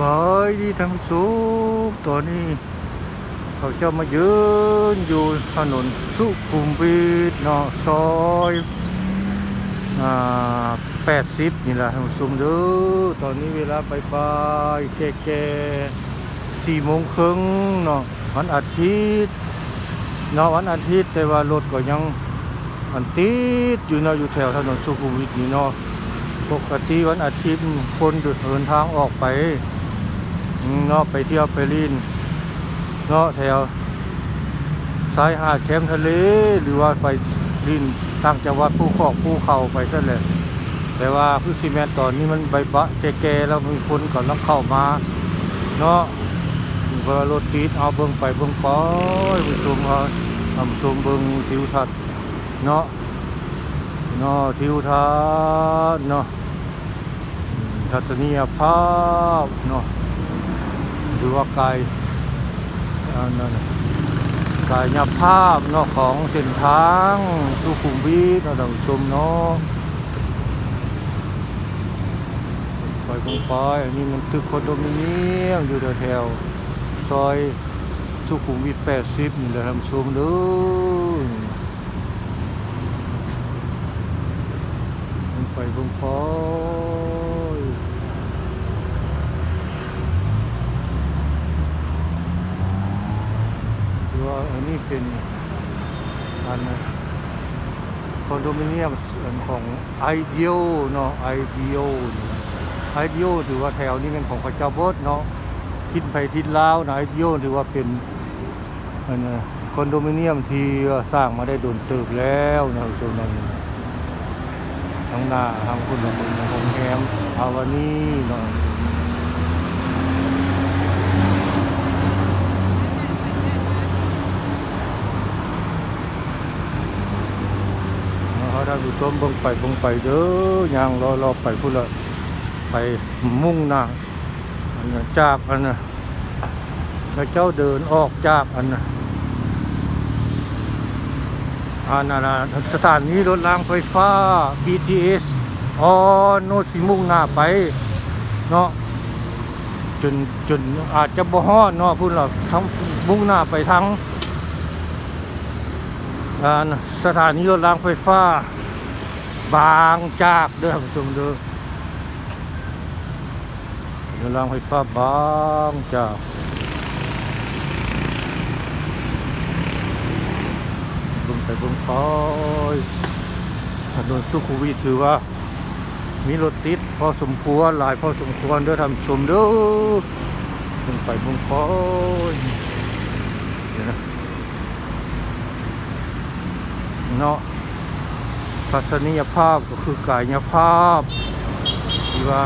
บายดีทั้งสุขตอนนี้ เขาจ้ามายืนอยู่ถนนสุขุมวิทเนาะซอยอ่าแปดสิบนี่แหละท่านผู้ชมเด้อตอนนี้เวลาไปบายแก่แก่สี่โมงครึ่งเนาะวันอาทิตย์เนาะวันอาทิตย์แต่ว่ารถก็ยังอันติดอยู่เนาะอยู่แถวถนนสุขุมวิทนี่เนาะปกติวันอาทิตย์คนเดินทางออกไป เนาะไปเที่ยวไปลินเนาะแถวซ้ายหาดแคมทะเล หรือว่าไปดินต่างจังหวัดภูขอกภูเขาไปซะเลยแต่ว่าพืชซีเมนต์ตอนนี้มันใบบะแก่ๆแล้วมีคนก่อนลังเข้ามาเนาะเวลารถติดเอาเบิ่งไปเบิ่งไปผู้ชมเอาทำชมเบิ่งทิวทัศน์เนาะเนาะทิวทัศน์เนาะทัศนียภาพเนาะ ว่าไกลอันนั้นกายภาพเนาะของเส้นทางสุขุมวิทเนาะท่านผู้ชมเนาะไปคงไปอันนี้มันตึกคอนโดมิเนียมอยู่แถวซอยสุขุมวิท80นี่แหละท่านผู้ชมเด้อมันไปคงไป หรือ ว่าอันนี้เป็นอันคอนโดมิเนียมของไอเดียเนาะไอเดียไอเดียถือว่าแถวนี้เป็นของพระเจ้าบดเนาะทิศไปทิศลาวนะไอเดียถือว่าเป็นอันคอนโดมิเนียมที่สร้างมาได้โดนเติบแล้วนะตรงนั้นทั้งหน้าทางคุณลงโรงแรมอาวานี่เนาะ เขาได้ดูต้มเบิ่งไปเบิ่งไปเด้อย่างรอรอไปพุ่นละไปมุ่งหน้าอันนจากอันน่ะแล้วเจ้าเดินออกจากอันน่ะอันนั้นน่ะสถานีรถรางไฟฟ้า BTS อ๋อโนนสิมุ่งหน้าไปเนาะจนจนอาจจะบ่ฮอดเนาะพุ่นละทั้งมุ่งหน้าไปทั้ง สถานีรถรางไฟฟ้า บางจากเด้อท่านผู้ชมเด้อรถรางไฟฟ้าบางจากบิ่งไปบิ่งไปถนนสุขุมวิทถือว่า มีรถติดพอสมควรหลายพอสมควรเด้อท่านผู้ชมเด้อบิ่งไปบิ่งไปเดี๋ยวนะ เนาะทัศนียภาพก็คือกายภาพที่ว่า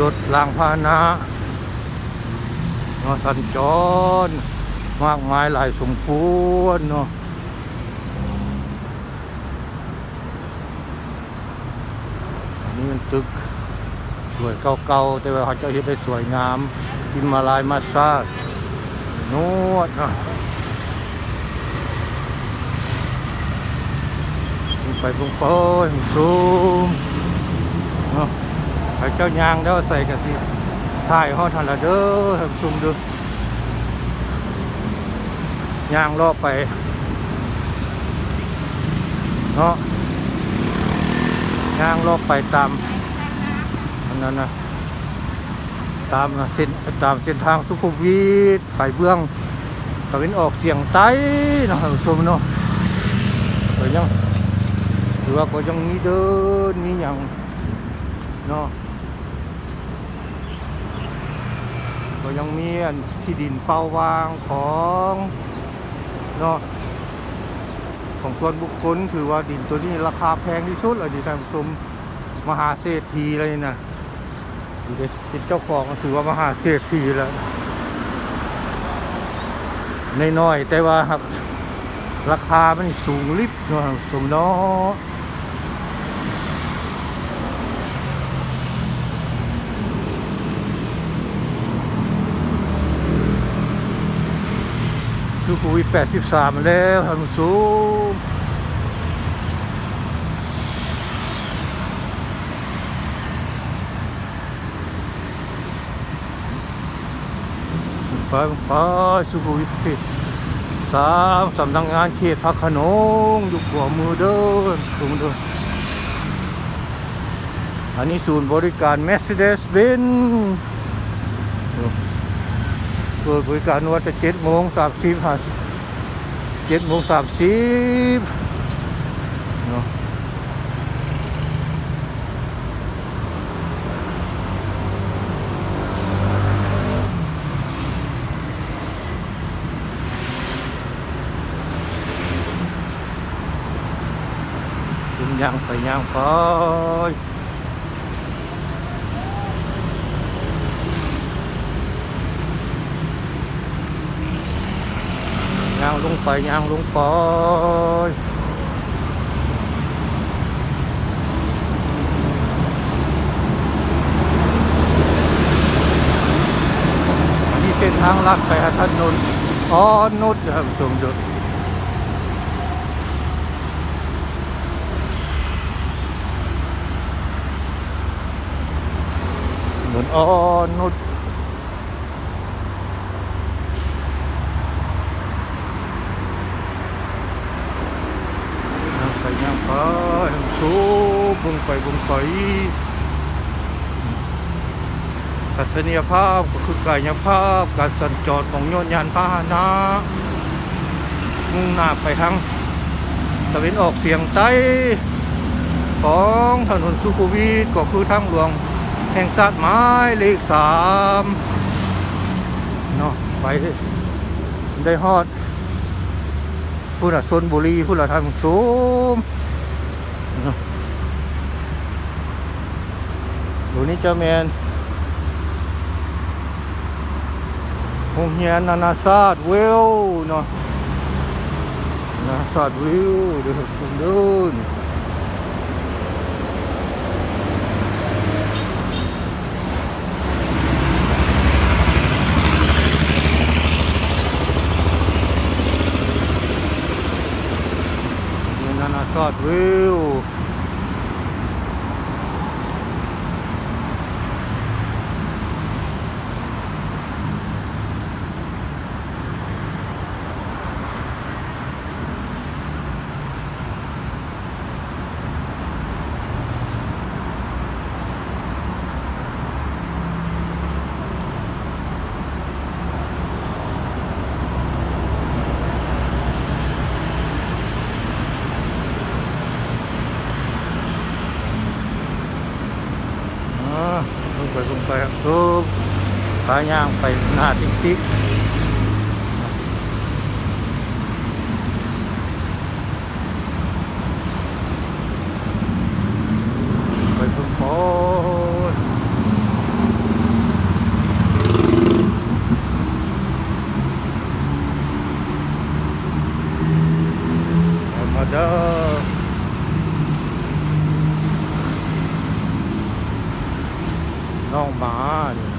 รถรางพาหนะเนาะสัญจรมากมายหลายสมควรเนาะอันนี้มันตึกสวยเก่าๆแต่ว่าเขาเจะเห็นได้สวยงามกินมาลายมาซาดนวดเนาะ ไปพุ่งโป้ยซูมไปเจ้ายางเด้อใส่กะสิถ่ายฮอดทันละเด้อซูมด้อย่างรอบไปเนาะยางรอบไปตามอันนั้นนะตามเส้นตามเส้นทางสุขุมวิทไปเบื้องตะวันออกเสียงใต้เนาะท่านผู้ชมเนาะไปยัง ถือว่าก็ยังมีเดินมีอย่างเนาะก็ยังมีอันที่ดินเป้าวางของเนาะของส่วนบุคคลถือว่าดินตัวนี้ราคาแพงที่สุดเลยดิท่านผู้ชมมหาเศรษฐีเลยนะดูดิเป็นเจ้าของถือว่ามหาเศรษฐีแล้วน้อยๆแต่ว่าครับราคามันสูงลิบเนาะสมเนาะ ดูโควิด83 แล้วท่านผู้ชมไปไปสุขุมวิทที่สามสำนักงานเขตพระโขนงอยู่ขวามือเดินสูงเดินอันนี้ศูนย์บริการ Mercedes-Benz เปิดบริการวันจะเจ็ดโมงสามสิบห้าเจ็ดโมงสามสิบเนาะย่างไปย่างไปย่างลง ไปย่างลงไปอันนี้เส้นทางลัดไปหาถนนอ๋อนุชครับชมดูเหมือนอ้อนนุดย่า งไปย่งไปสูบบุงไปบุงไปทัศนียภาพก็คือกายภาพ การสัญจรของยนยานพาหนะมุ่งหน้าไปทางตะวันออกเฉียงใต้ของถนนสุขุมวิทก็คือทางหลวงแห่งชาติไม้เลขสามเนาะไปได้ฮอดพูดอะชนบุรีพูดอะทางสูมเนาะ ดูนี่เจ้าแมนโรงเรียนนานาชาติเวลเนาะนานาชาติเวลเดี๋ยวผมเดินนี่นานาชาติวิวอ่าลงไปลงไปครับทุบปลา ย่างไปหน้าติ๊กติ๊กไปพุ่งโพธรรมดา น้องหมาเนี่ย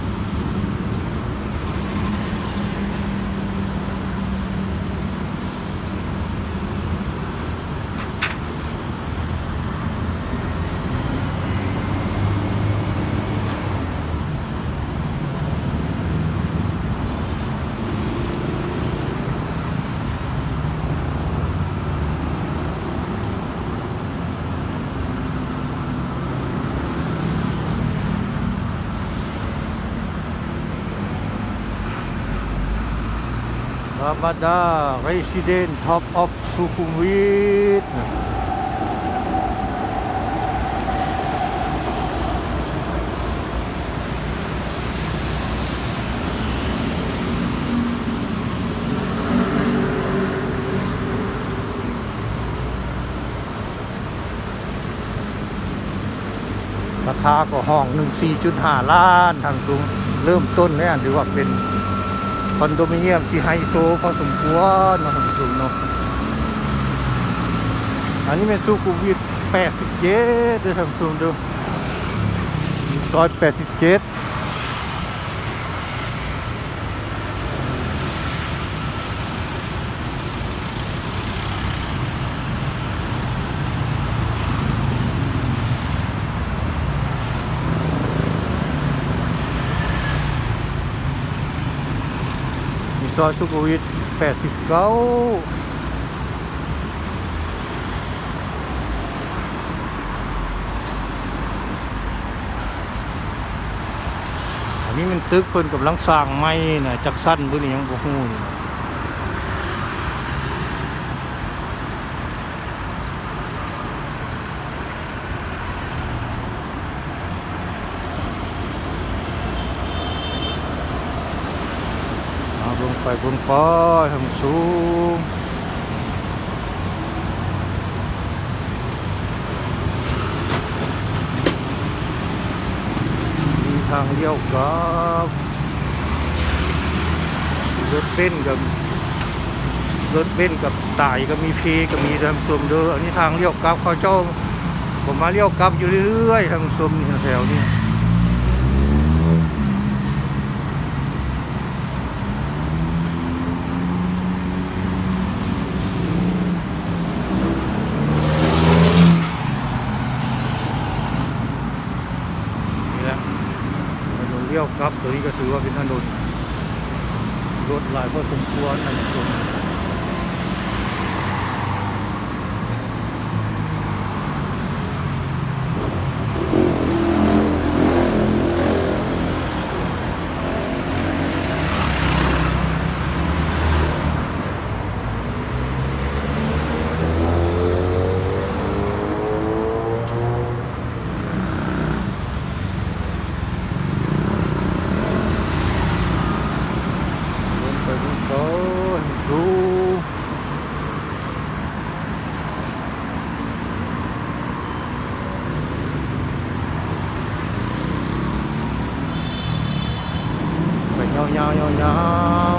ธรรมดา Resident Top of สุขุมวิทราคาก็ห้องหนึ่งสี่จุดห้าล้านทางสูงเริ่มต้นเนี่ยถือว่าเป็น คอนโดมิเนียมที่ไฮโซพอสมควรเนาะท่านผู้ชมเนาะอันนี้เป็นสุขุมวิท87เด้อท่านผู้ชมดูซอย87 ซอยสุขวิท89อันนี้มันตึกเพิ่นกำลังสร้างไม่นะจักสั้นตัวนี้ยังบ่ฮู้นี่ นะเอาเบิ่งไปเบิ่งไปให้มันสูงมีทางเลี้ยวกับรถเบนกับรถเบนกับตายก็มีเพก็มีทางชมเด้ออันนี้ทางเลี้ยวกลับเขาเจ้าผมมาเลี้ยวกลับอยู่เรื่อยๆทางชมนี่แถวนี้นี่แหละถนนเลี้ยวครับตัว นี้ก็ถือว่าเป็นถนนรถหลายพอสมควรนะทุกคนลงไปบนโต๊ะดูไปยาวๆยาว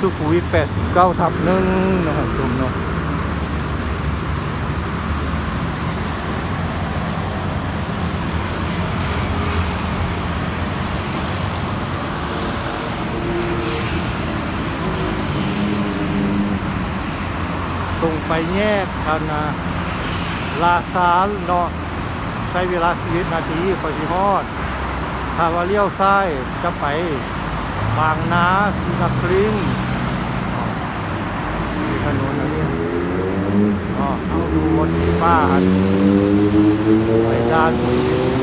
สุขุมวิท89ทับหนึ่งนะครับชมเนาะตรงไปแยกคันนะลาซานเนาะใช้เวลาสิบนาทีคอยสิฮอดถ้าว่าเลี้ยวซ้ายจะไปบางนาสิงคลิง ถนนอันนี้อ๋อเอาดูบนป้านไปด้าน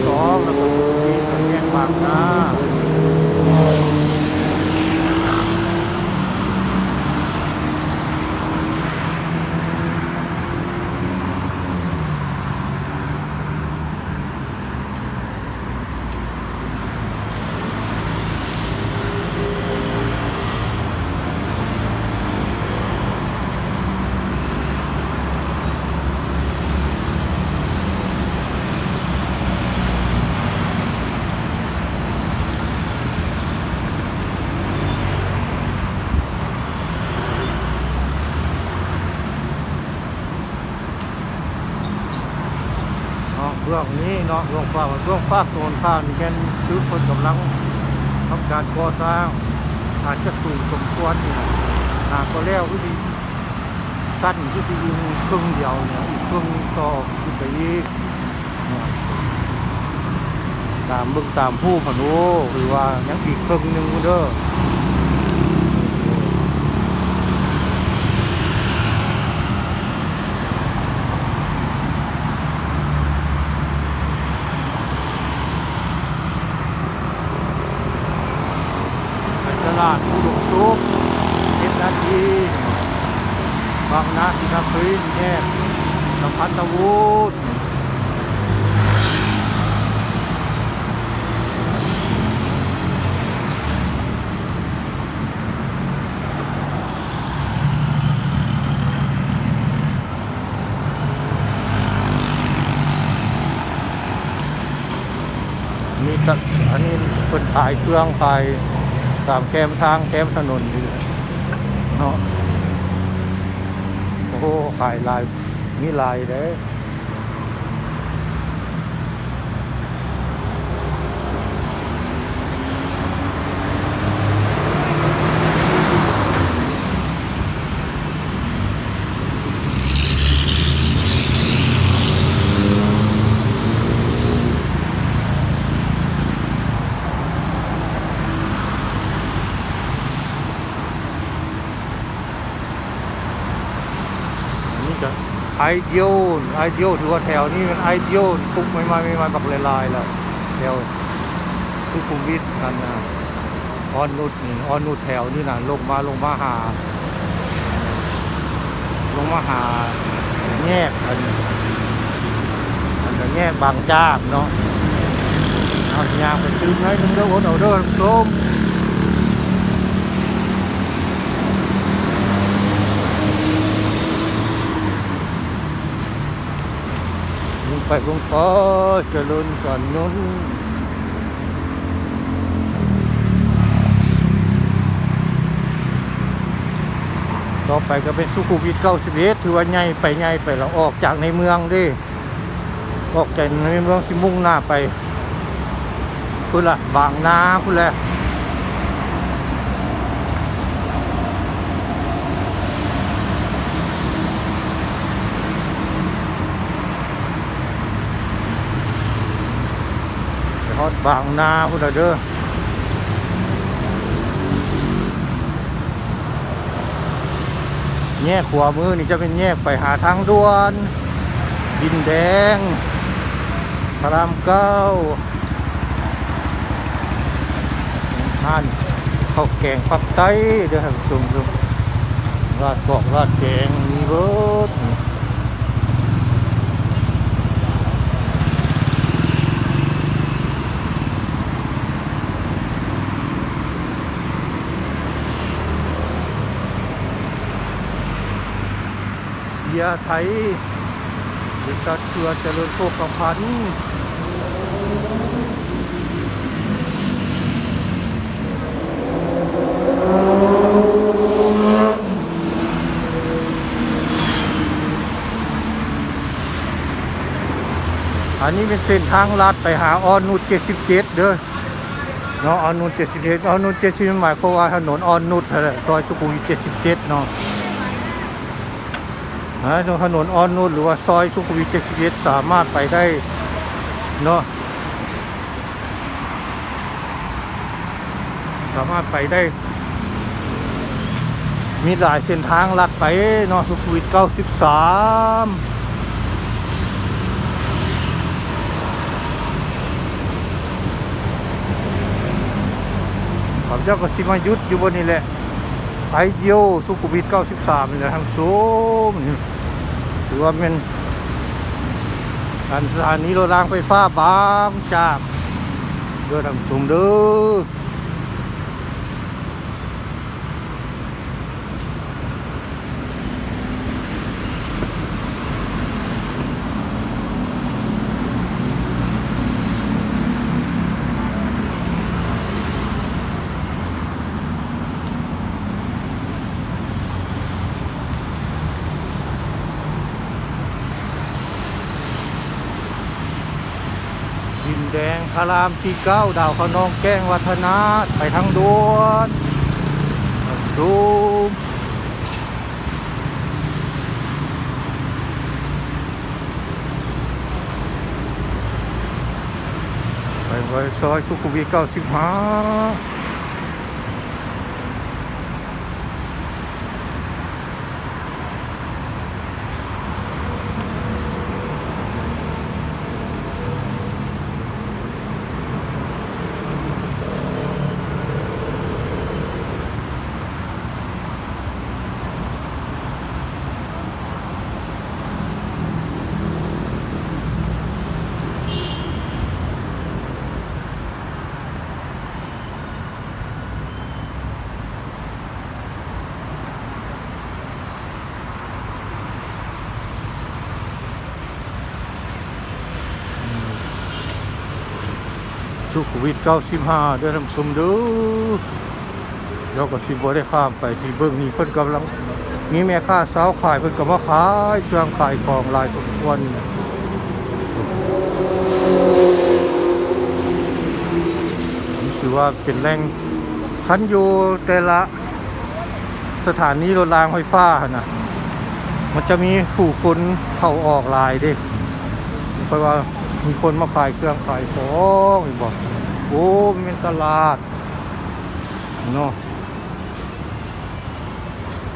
สองแล้วก็มีทางแยกบางนาเนาะเรื่องนี้ เนาะเรื่องฟ้าเรื่องฟ้าโซนข้างนี่แค่คือคนกำลังทำการก่อสร้าง อาจจะสูงสมควรนี่นะหากก็แล้วก็ดีสั้นก็ดียิงครึ่องเดียวเนี่ยอีกเครึ่องต่อขึ้นไปอีกตามเบิ่งตามผู้พนุหรือว่ายังอีกเครึ่องหนึ่งเด้อไปตลาดอุดมสุขเจ็ดนาทีบางนาสิครับพื้นแยกสัมพันธวุฒิ มีตอันนี้เป็นขายเครื่องขายตามแคมทางแคมถนนนี่เนาะโอ้ขายลายมีลายเด้ ไอเดียลไอเดียลถือว่าแถวนี้มันไอเดียลปุ๊กไม่มาไม่มาบักลายๆแล้วแถวสุขุมวิทกันนะออนนุดนี่ออนนุดแถวนี่นะลงมาลงมาหา ลงมาหาแยกอันอันก็แยกบางจาเนาะเอายางไปซื้อให้นึงเด้อโอนเอาเด้อโม ไปลงก็เจะลุนก่อนนุนต่อไปก็เป็นสุขุมวิทเก้าสิบเอ็ดถือว่าใหญ่ไปใหญ่ไปแล้วออกจากในเมืองดิออกจากในเมืองสิมุ่งหน้าไปคุณละบางนาคุณแหละไปฮอ ดบางนาคุณละเด้อแง่ขวามือนี่จะเป็นแง่ไปหาทางด่วนดินแดงพระรามเก้าท่านข้าวแกงปักไตเด้อท่านผู้ชมดูราดกอกราดแกงมีเบิ ดยไทยบริษัทเครือเจริญโภคภัณฑ์อันนี้เป็นเส้นทางลัดไปหาออนนุช77 เด้อเนาะออนนุช77ออนนุช77หมายความว่าถนนออนนุชซอยสุขุมวิท77 เนาะ ฮะตรงถนนออนนุชหรือว่าซอยสุขุมวิท77สามารถไปได้เนาะสามารถไปได้ มีหลายเส้นทางลัดไปเนาะสุขุมวิท93ข้าพเจ้าก็สิมายุดอยู่บนนี้แหละ ไปเดียวสุขุมวิท93นี่แหละทางซูมถือว่าเป็นการสถานีรถรางไฟฟ้าบางจากเดินทางสูงเด้อดิ อารามที่เก้าดาวขนองแก้งวัฒนาไปทางด่วนดูไปไว้ซอยสุขุมวิท95สุ ขุมวิท95เด้อท่านผู้ชมดูแล้วก็สิบ่ได้ข้ามไปที่เบื้องนี้เพิ่นกำลังมีแม่ค้าสาวขายเพิ่นก็มาขายเครื่องขายของหลายสมควรนี่ถือว่าเป็นแหล่งคันอยู่แต่ละสถานีรถรางไฟฟ้านะมันจะมีผู้คนเข้าออกหลายเด้เพราะว่า มีคนมาขายเครื่องขายของอีกบอกโอ้มันเป็นตลาดเนาะ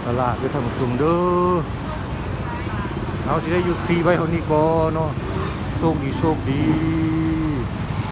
ตลาดไปทำกลุ่มเด้อเอาที่ได้อยู่ฟรีไว้เท่านี้ก่อนเนาะโชคดีโชคดี